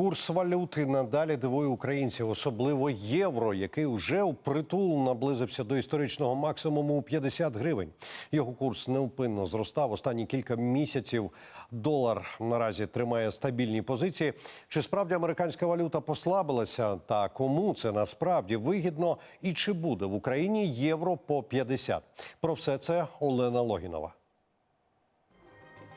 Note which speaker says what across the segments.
Speaker 1: Курс валюти надалі дивує українців, особливо євро, який вже впритул наблизився до історичного максимуму у 50 гривень. Його курс невпинно зростав останні кілька місяців. Долар наразі тримає стабільні позиції. Чи справді американська валюта послабилася? Та кому це насправді вигідно? І чи буде в Україні євро по 50? Про все це Олена Логінова.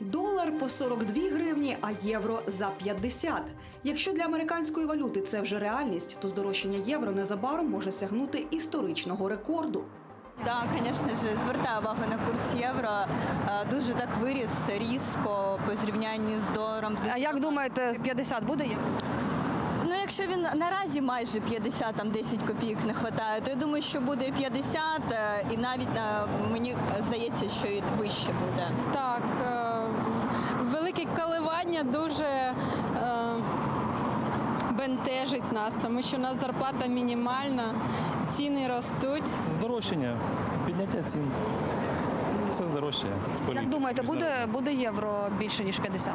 Speaker 2: Долар по 42 гривні, а євро за 50. Якщо для американської валюти це вже реальність, то здорожчання євро незабаром може сягнути історичного рекорду.
Speaker 3: Так, звісно ж, звертаю увагу на курс євро. Е, Дуже так виріс різко по зрівнянні з доларом.
Speaker 2: А як думаєте, з 50 буде євро?
Speaker 3: Ну, якщо він наразі майже 50, там 10 копійок не вистачає, то я думаю, що буде і 50, е, і навіть е, мені здається, що і вище буде.
Speaker 4: Так, е, дуже е, бентежить нас, тому що у нас зарплата мінімальна, ціни ростуть.
Speaker 5: Здорожчання, підняття цін. Все здорожчає.
Speaker 2: Як думаєте, буде, буде євро більше ніж 50?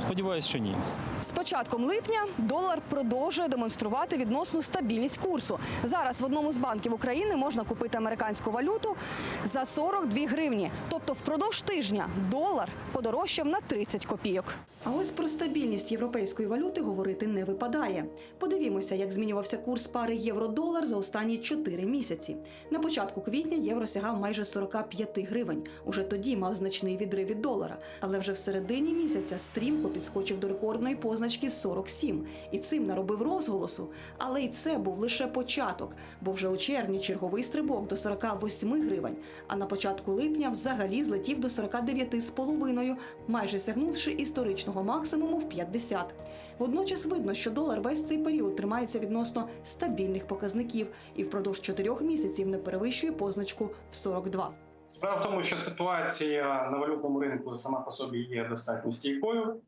Speaker 5: Сподіваюсь, що ні.
Speaker 2: З початком липня долар продовжує демонструвати відносну стабільність курсу. Зараз в одному з банків України можна купити американську валюту за 42 гривні. Тобто впродовж тижня долар подорожчав на 30 копійок. А ось про стабільність європейської валюти говорити не випадає. Подивімося, як змінювався курс пари євро-долар за останні 4 місяці. На початку квітня євро сягав майже 45 гривень. Уже тоді мав значний відрив від долара. Але вже в середині місяця стрімко підскочив до рекордної позначки 47 і цим наробив розголосу. Але й це був лише початок, бо вже у червні черговий стрибок до 48 гривень, а на початку липня взагалі злетів до 49,5, майже сягнувши історичного максимуму в 50. Водночас видно, що долар весь цей період тримається відносно стабільних показників і впродовж чотирьох місяців не перевищує позначку в 42.
Speaker 6: Справа в тому, що ситуація на валютному ринку сама по собі є достатньо стійкою.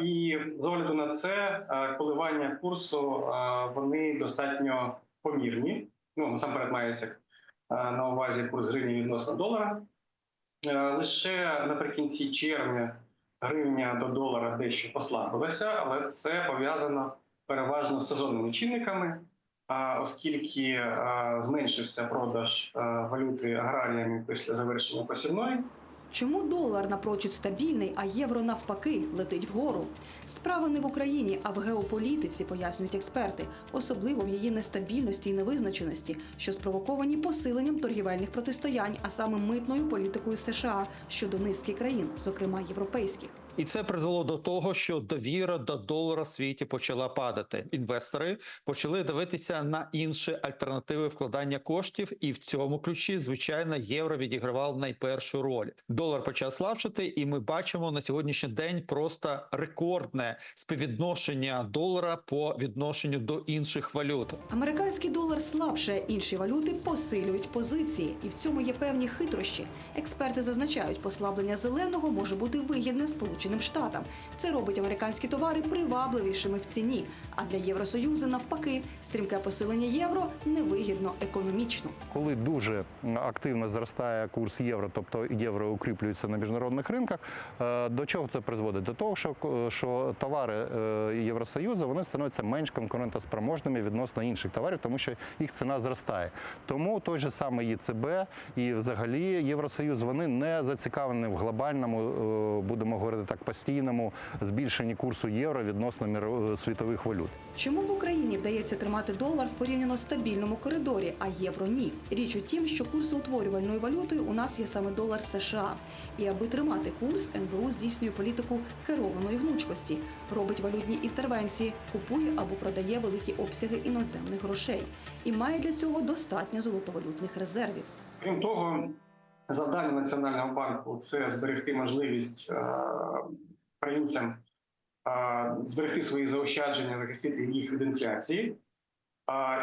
Speaker 6: І з огляду на це коливання курсу вони достатньо помірні. Ну насамперед мається на увазі курс гривні відносно долара. Лише наприкінці червня гривня до долара дещо послабилася, але це пов'язано переважно з сезонними чинниками. Оскільки зменшився продаж валюти аграріями після завершення посівної,
Speaker 2: Чому долар напрочуд стабільний, а євро навпаки летить вгору? Справа не в Україні, а в геополітиці, пояснюють експерти, особливо в її нестабільності і невизначеності, що спровоковані посиленням торгівельних протистоянь, а саме митною політикою США щодо низки країн, зокрема європейських.
Speaker 7: І це призвело до того, що довіра до долара в світі почала падати. Інвестори почали дивитися на інші альтернативи вкладання коштів, і в цьому ключі, звичайно, євро відігравав найпершу роль. Долар почав слабшати, і ми бачимо на сьогоднішній день просто рекордне співвідношення долара по відношенню до інших валют.
Speaker 2: Американський долар слабше, інші валюти посилюють позиції, і в цьому є певні хитрощі. Експерти зазначають, послаблення зеленого може бути вигідне Сполученим Штатам. Це робить американські товари привабливішими в ціні. А для Євросоюзу навпаки, стрімке посилення євро невигідно економічно.
Speaker 8: Коли дуже активно зростає курс євро, тобто євро укріплюється на міжнародних ринках, е, до чого це призводить? До того, що, що товари е, Євросоюзу вони становляться менш конкурентоспроможними відносно інших товарів, тому що їх ціна зростає. Тому той же самий ЄЦБ і взагалі Євросоюз вони не зацікавлені в глобальному, е, будемо говорити так, постійному збільшенні курсу євро відносно міро- світових валют.
Speaker 2: Чому в Україні вдається тримати долар в порівняно стабільному коридорі, а євро ні? Річ у тім, що курсоутворювальною валютою у нас є саме долар США. І аби тримати курс, НБУ здійснює політику керованої гнучкості, робить валютні інтервенції, купує або продає великі обсяги іноземних грошей і має для цього достатньо золотовалютних резервів.
Speaker 6: крім того, завдання Національного банку це зберегти можливість е, українцям е, зберегти свої заощадження, захистити їх від інфляції.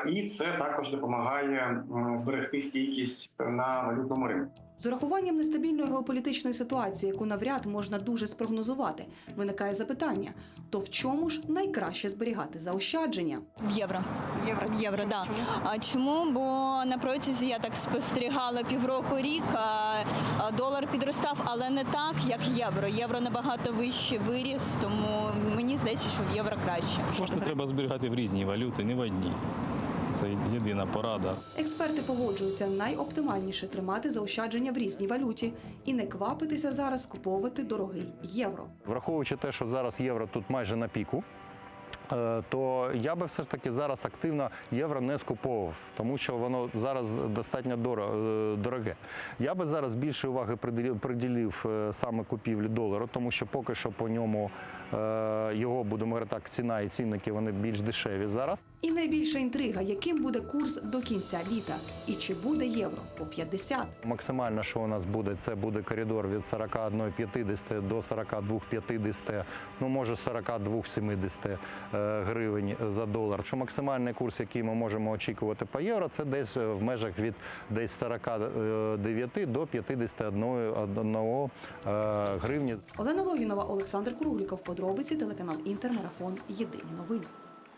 Speaker 6: І це також допомагає зберегти стійкість на валютному ринку.
Speaker 2: З урахуванням нестабільної геополітичної ситуації, яку навряд можна дуже спрогнозувати, виникає запитання: то в чому ж найкраще зберігати заощадження?
Speaker 3: В євро. Євро, в євро, да. А чому? Бо на протязі я так спостерігала півроку рік, долар підростав, але не так, як євро. Євро набагато вище виріс, тому мені здається, що в євро краще.
Speaker 5: Кошти треба зберігати в різній валюті, не в одній. Це єдина порада.
Speaker 2: Експерти погоджуються найоптимальніше тримати заощадження в різній валюті і не квапитися зараз куповувати дорогий євро.
Speaker 8: Враховуючи те, що зараз євро тут майже на піку. Е, То я би все ж таки зараз активно євро не скуповував, тому що воно зараз достатньо е, дороге. Я би зараз більше уваги приділив- е, саме купівлі долару, тому що поки що по ньому його будемо говорити так, ціна і цінники вони більш дешеві зараз.
Speaker 2: І найбільша інтрига, яким буде курс до кінця літа, і чи буде євро по 50.
Speaker 8: Максимально, що у нас буде, це буде коридор від 41,50 до 42,50, ну може 42,70 е, гривень за долар. Що максимальний курс, який ми можемо очікувати по євро, це десь е, в межах від десь 49 до 51 одного, е, гривні.
Speaker 2: Олена Логінова, Олександр Кругліков. Подробиці телеканал Інтермарафон. Єдині новини.